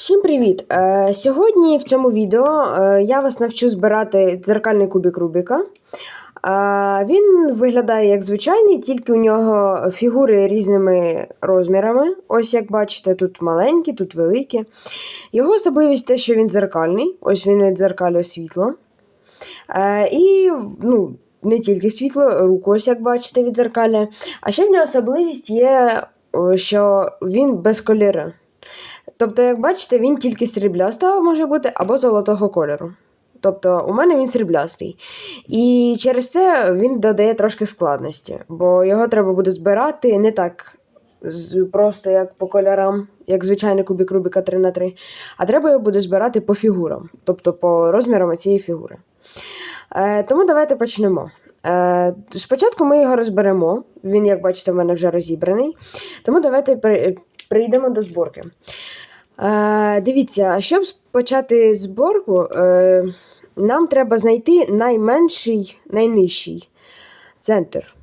Всім привіт! Е, сьогодні в цьому відео е, я вас навчу збирати дзеркальний кубик Рубіка. Е, він виглядає як звичайний, тільки у нього фігури різними розмірами. Ось як бачите, тут маленькі, тут великі. Його особливість те, що він дзеркальний, ось він віддзеркалює світло. І ну, не тільки світло, руку, ось як бачите, віддзеркалює. А ще в нього особливість є, що він без кольору. Тобто, як бачите, він тільки сріблястого може бути або золотого кольору. Тобто, у мене він сріблястий. І через це він додає трошки складності, бо його треба буде збирати не так просто як по кольорам, як звичайний кубик Рубіка 3х3, а треба його буде збирати по фігурам, тобто по розмірам цієї фігури. Е, тому давайте почнемо. Е, спочатку ми його розберемо. Він, як бачите, в мене вже розібраний. Тому давайте прийдемо до зборки. Е, дивіться, щоб почати зборку, е, нам треба знайти найменший, найнижчий центр.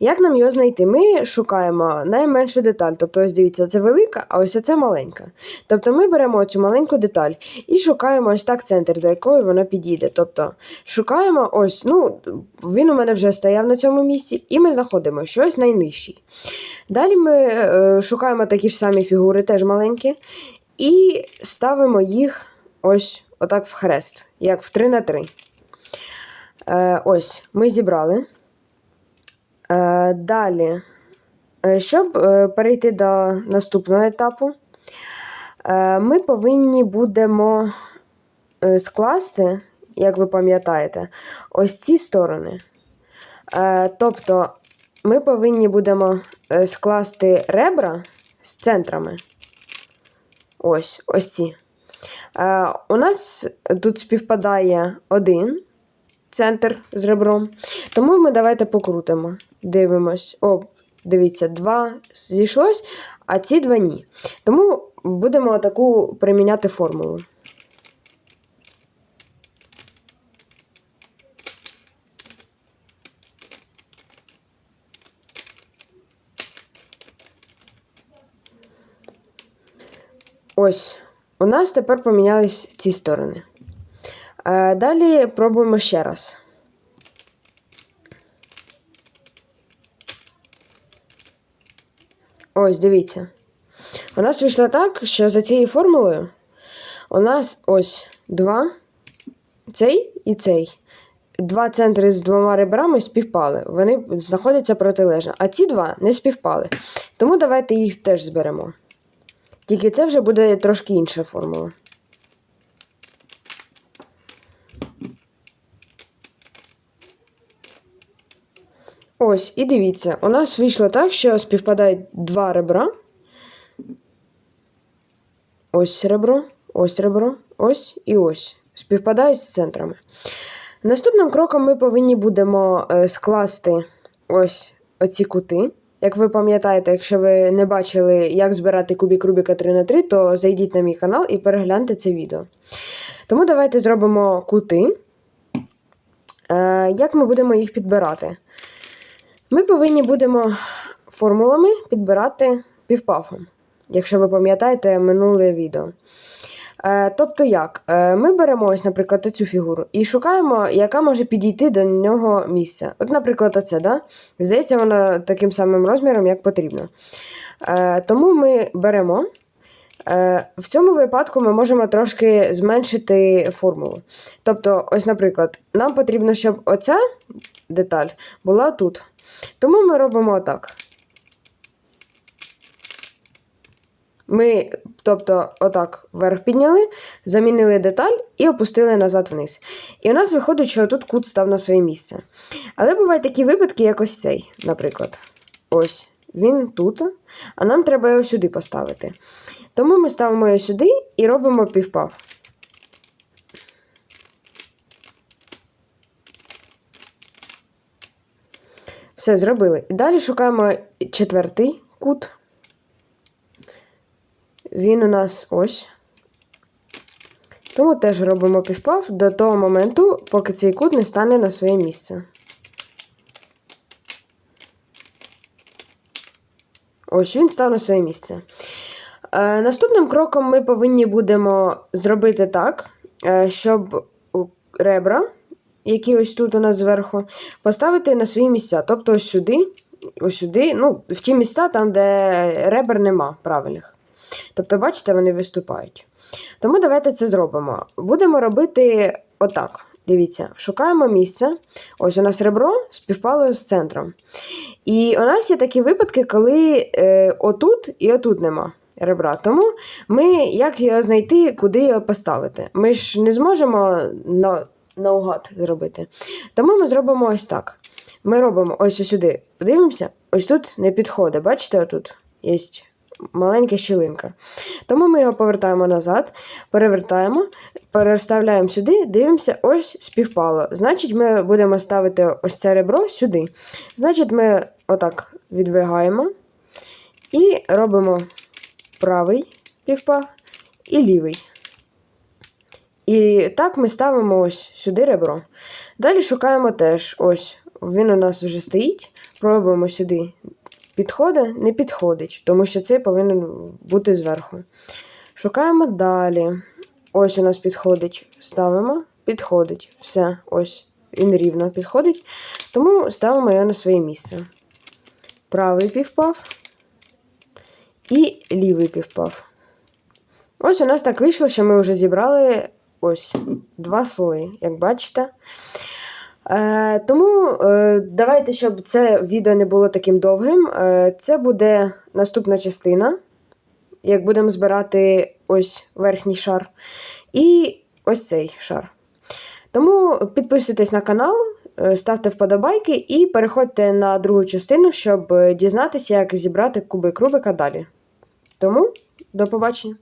Як нам його знайти? Ми шукаємо найменшу деталь. Тобто, ось дивіться, це велика, а ось це маленька. Тобто ми беремо цю маленьку деталь і шукаємо ось так центр, до якої вона підійде. Тобто шукаємо ось, ну, він у мене вже стояв на цьому місці, і ми знаходимо щось найнижчий. Далі ми е, шукаємо такі ж самі фігури, теж маленькі, і ставимо їх ось отак в хрест, як в 3 на 3. Е, ось, ми зібрали. Е, далі, е, щоб е, перейти до наступного етапу, ми повинні будемо скласти, як ви пам'ятаєте, ось ці сторони. Тобто, ми повинні будемо скласти ребра з центрами. Ось, ось ці. У нас тут співпадає один центр з ребром. Тому ми давайте покрутимо. Дивимось. О, дивіться, два зійшлось, а ці два ні. Тому будемо таку приміняти формулу. Ось, у нас тепер помінялись ці сторони. Е, далі пробуємо ще раз. Ось, дивіться. У нас вийшло так, що за цією формулою у нас ось два, цей і цей. Два центри з двома ребрами співпали. Вони знаходяться протилежно, а ці два не співпали. Тому давайте їх теж зберемо. Тільки це вже буде трошки інша формула. Ось, і дивіться, у нас вийшло так, що співпадають два ребра. Ось ребро, ось ребро, ось і ось. Співпадають з центрами. Наступним кроком ми повинні будемо е, скласти ось оці кути. Як ви пам'ятаєте, якщо ви не бачили, як збирати кубік Рубіка 3 на 3 то зайдіть на мій канал і перегляньте це відео. Тому давайте зробимо кути. Е, Як ми будемо їх підбирати? Ми повинні будемо формулами підбирати півпафом, якщо ви пам'ятаєте минуле відео. Е, тобто як? Е, ми беремо ось, наприклад, цю фігуру і шукаємо, яка може підійти до нього місця. От, наприклад, оце, да? здається, воно таким самим розміром, як потрібно. Е, тому ми беремо. В цьому випадку ми можемо трошки зменшити формулу. Тобто, ось, наприклад, нам потрібно, щоб оця деталь була тут. Тому ми робимо отак. Ми, тобто, отак вверх підняли, замінили деталь і опустили назад вниз. І у нас виходить, що тут кут став на своє місце. Але бувають такі випадки, як ось цей, наприклад. Ось, він тут, а нам треба його сюди поставити. Тому ми ставимо його сюди і робимо півпав. Все зробили. І далі шукаємо четвертий кут. Він у нас ось. Тому теж робимо півпав до того моменту, поки цей кут не стане на своє місце. Ось він став на своє місце. Е, наступним кроком ми повинні будемо зробити так, е, щоб ребра, які ось тут у нас зверху, поставити на свої місця. Тобто ось сюди, ось сюди, ну, в ті місця, там, де ребер нема правильних. Тобто, бачите, вони виступають. Тому давайте це зробимо. Будемо робити отак. Дивіться, шукаємо місце. Ось у нас ребро співпало з центром. І у нас є такі випадки, коли е, отут і отут нема ребра. Тому ми як його знайти, куди його поставити. Ми ж не зможемо на, наугад зробити. Тому ми зробимо ось так. Ми робимо ось сюди. Дивимося, ось тут не підходить. Бачите, отут є маленька щілинка. Тому ми його повертаємо назад, перевертаємо, переставляємо сюди, дивимося, ось співпало. Значить, ми будемо ставити ось це ребро сюди. Значить, ми отак відвигаємо і робимо правий півпав і лівий. І так ми ставимо ось сюди ребро. Далі шукаємо теж ось. Він у нас вже стоїть. Пробуємо сюди. Підходить, не підходить, тому що цей повинен бути зверху. Шукаємо далі. Ось у нас підходить. Ставимо, підходить. Все, ось. Він рівно підходить. Тому ставимо його на своє місце. Правий півпав і лівий півпав. Ось у нас так вийшло, що ми вже зібрали ось два слої, як бачите. Е, тому е, давайте, щоб це відео не було таким довгим. Е, це буде наступна частина, як будемо збирати ось верхній шар і ось цей шар. Тому підписуйтесь на канал, е, ставте вподобайки і переходьте на другу частину, щоб дізнатися, як зібрати кубик Рубика далі. Тому до побачення!